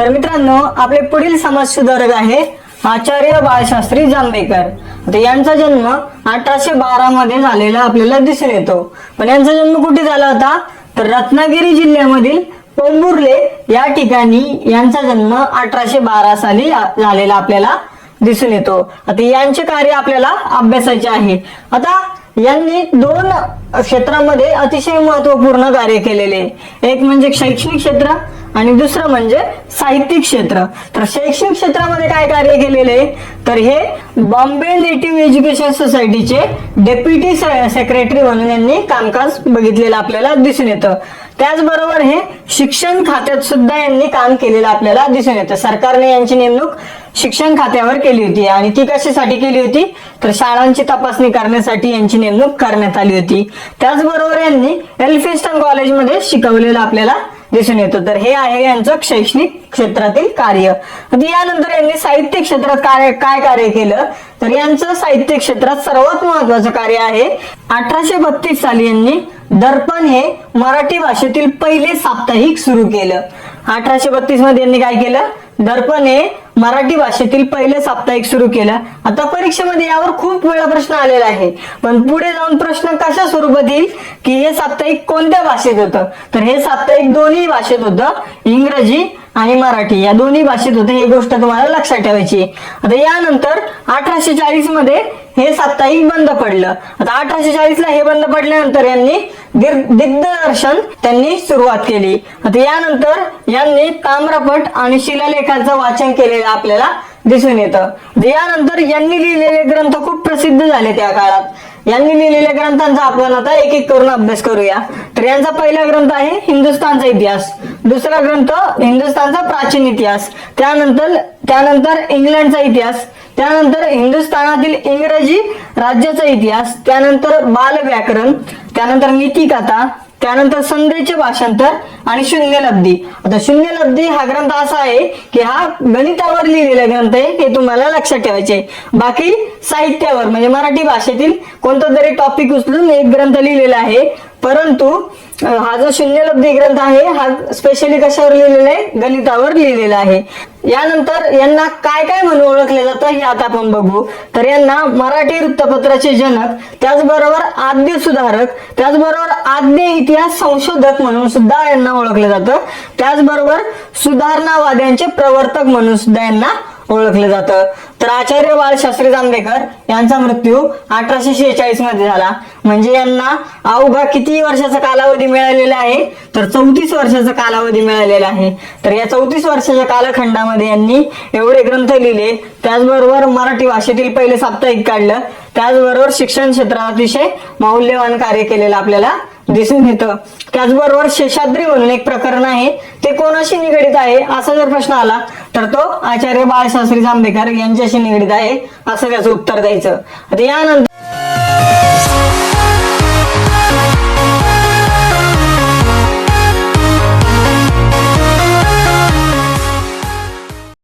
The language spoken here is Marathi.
तर मित्रांनो आपले पुढील समाज सुधारक आहे आचार्य बाळशास्त्री जांभेकर. यांचा जन्म अठराशे बारा मध्ये झालेला आपल्याला दिसून येतो. पण यांचा जन्म कुठे झाला होता? तर रत्नागिरी जिल्ह्यामधील पोंबुर्ले या ठिकाणी यांचा जन्म अठराशे बारा साली झालेला आपल्याला दिसून येतो. आता यांचे कार्य आपल्याला अभ्यासाचे आहे. आता यांनी दोन क्षेत्रामध्ये अतिशय महत्त्वपूर्ण कार्य केलेले एक म्हणजे शैक्षणिक क्षेत्र आणि दुसरं म्हणजे साहित्यिक क्षेत्र. तर शैक्षणिक क्षेत्रामध्ये काय कार्य केलेले तर हे बॉम्बे नेटिव्ह एज्युकेशन सोसायटीचे डेप्युटी सेक्रेटरी म्हणून यांनी कामकाज बघितलेलं आपल्याला दिसून येतं. त्याचबरोबर हे शिक्षण खात्यात सुद्धा यांनी काम केलेलं आपल्याला दिसून येतं. सरकारने यांची नेमणूक शिक्षण खात्यावर केली होती आणि ती कशासाठी केली होती? तर शाळांची तपासणी करण्यासाठी यांची नेमणूक करण्यात आली होती. त्याचबरोबर यांनी एल्फिस्टन कॉलेजमध्ये शिकवलेलं आपल्याला दिसून येतं. तर हे आहे यांचं शैक्षणिक क्षेत्रातील कार्य. यानंतर यांनी साहित्य क्षेत्रात कार्य काय कार्य केलं? तर यांचं साहित्य क्षेत्रात सर्वात महत्वाचं कार्य आहे अठराशे बत्तीस साली यांनी दर्पण हे मराठी भाषेतील पहिले साप्ताहिक सुरू केलं. अठराशे बत्तीसमध्ये यांनी काय केलं? दर्पण हे मराठी भाषेतील पहिले साप्ताहिक सुरू केलं. आता परीक्षेमध्ये यावर खूप वेळा प्रश्न आलेला आहे. पण पुढे जाऊन प्रश्न कशा स्वरूपात येईल? की हे साप्ताहिक कोणत्या भाषेत होतं? तर हे साप्ताहिक दोन्ही भाषेत होतं. इंग्रजी आणि मराठी या दोन्ही भाषेत होते ही गोष्ट तुम्हाला लक्षात ठेवायची आता यानंतर अठराशे चाळीसमध्ये हे साप्ताहिक बंद पडलं. आता अठराशे चाळीस ला हे बंद पडल्यानंतर यांनी दिग्दर्शन त्यांनी सुरुवात केली. आता यानंतर यांनी ताम्रपट आणि शिलालेखाचं वाचन केलेलं आपल्याला दिसून येतं. यानंतर यांनी लिहिलेले ग्रंथ खूप प्रसिद्ध झाले त्या काळात. यांनी लिहिलेल्या ग्रंथांचा आपण आता एक एक करून अभ्यास करूया. तर यांचा पहिला ग्रंथ आहे हिंदुस्थानचा इतिहास. दुसरा ग्रंथ हिंदुस्थानचा प्राचीन इतिहास. त्यानंतर त्यानंतर इंग्लंडचा इतिहास. त्यानंतर हिंदुस्थानातील इंग्रजी राज्याचा इतिहास त्यानंतर बाल व्याकरण त्यानंतर नीतिकथा त्यानंतर संधीचे भाषांतर आणि शून्य लब्धी. आता शून्य लब्धी हा ग्रंथ असा आहे की हा गणितावर लिहिलेला ग्रंथ आहे हे तुम्हाला लक्षात ठेवायचे बाकी साहित्यावर म्हणजे मराठी भाषेतील कोणता तरी टॉपिक उचलून एक ग्रंथ लिहिलेला आहे परंतु हा जो शून्यलब्धी ग्रंथ आहे हा स्पेशली कशावर लिहिलेला आहे? गणितावर लिहिलेला आहे. यानंतर यांना काय काय म्हणून ओळखले जातं हे आता आपण बघू. तर यांना मराठी वृत्तपत्राचे जनक त्याचबरोबर आद्य सुधारक त्याचबरोबर आद्य इतिहास संशोधक म्हणून सुद्धा यांना ओळखलं जातं. त्याचबरोबर सुधारणावाद्यांचे प्रवर्तक म्हणून सुद्धा यांना ओळखलं जातं. तर आचार्य बाळशास्त्री जांभेकर यांचा मृत्यू अठराशे शेहेचाळीसमध्ये झाला. म्हणजे यांना अवघा किती वर्षाचा कालावधी मिळालेला आहे? तर चौतीस वर्षाचा कालावधी मिळालेला आहे. तर या चौतीस वर्षाच्या कालखंडामध्ये यांनी एवढे ग्रंथ लिहिले. त्याचबरोबर मराठी भाषेतील पहिले साप्ताहिक काढलं. त्याचबरोबर शिक्षण क्षेत्रात अतिशय मौल्यवान कार्य केलेलं आपल्याला दिसून येतं. त्याचबरोबर शेषाद्री म्हणून एक प्रकरण आहे. ते कोणाशी निगडित आहे? असा जर प्रश्न आला तर तो आचार्य बाळशास्त्री जांभेकर यांच्याशी निगडीत आहे. असं त्याचं उत्तर द्यायचं. आता यानंतर